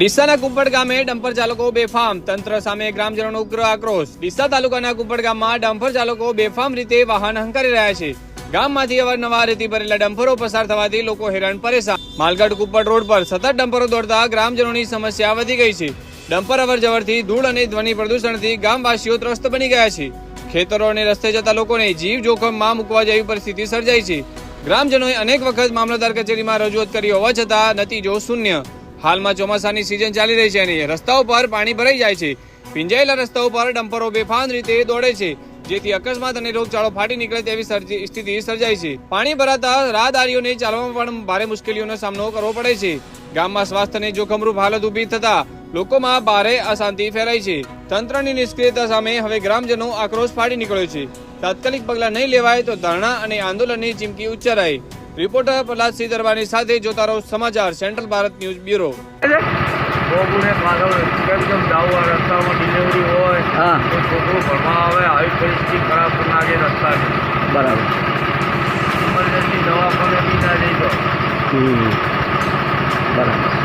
ડીસાના કુંપડ ગામે ડમ્પર ચાલકો બેફામ. તંત્ર સામે ગ્રામજનોનો ઉગ્ર આક્રોશ. ડીસા તાલુકાના કુંપડ ગામમાં ડમ્પર ચાલકો બેફામ રીતે વાહન હંકારી રહ્યા છે. ગામમાંથી અવારનવાર રેતી ભરેલા ડમ્પરો પસાર થવાથી લોકો હેરાન પરેશાન. માલગઢ કુંપડ રોડ પર સતત ડમ્પરો દોડતા ગ્રામજનોની સમસ્યા વધી ગઈ છે. ડમ્પર અવર જવરથી ધૂળ અને ધ્વનિ પ્રદૂષણથી ગામવાસીઓ ત્રસ્ત બની ગયા છે. ખેતરો અને રસ્તે જતા લોકોને જીવ જોખમમાં મૂકવા જેવી પરિસ્થિતિ સર્જાઈ છે. ગ્રામજનોએ અનેક વખત મામલતદાર કચેરીમાં રજૂઆત કરી હોવા છતાં નતીજો શૂન્ય. હાલમાં ચોમાસાની સિઝન ચાલી રહી છે અને રસ્તાઓ પર પાણી ભરાઈ જાય છે. ભીંજાયેલા રસ્તાઓ પર ડમ્પરો બેફાન રીતે દોડે છે, જેથી અકસ્માત અને રોગચાળો ફાટી નીકળે તેવી સ્થિતિ સર્જાય છે. પાણી ભરાતા રાહદારીઓને ચાલવામાં પણ ભારે મુશ્કેલીઓનો સામનો કરવો પડે છે. ગામમાં સ્વાસ્થ્યને જોખમરૂપ હાલત ઊભી થતા લોકોમાં ભારે અશાંતિ ફેલાઈ છે. તંત્રની નિષ્ક્રિયતા સામે હવે ગ્રામજનો આક્રોશ ફાટી નીકળ્યો છે. તાત્કાલિક પગલાં નહીં લેવાય તો ધરણા અને આંદોલનની ચીમકી ઉચ્ચારાઈ. રિપોર્ટર પ્રહલાદસિંહ દરબારની સાથે જોતા રહો સમાચાર સેન્ટ્રલ ભારત ન્યૂઝ બ્યુરો. બરાબર.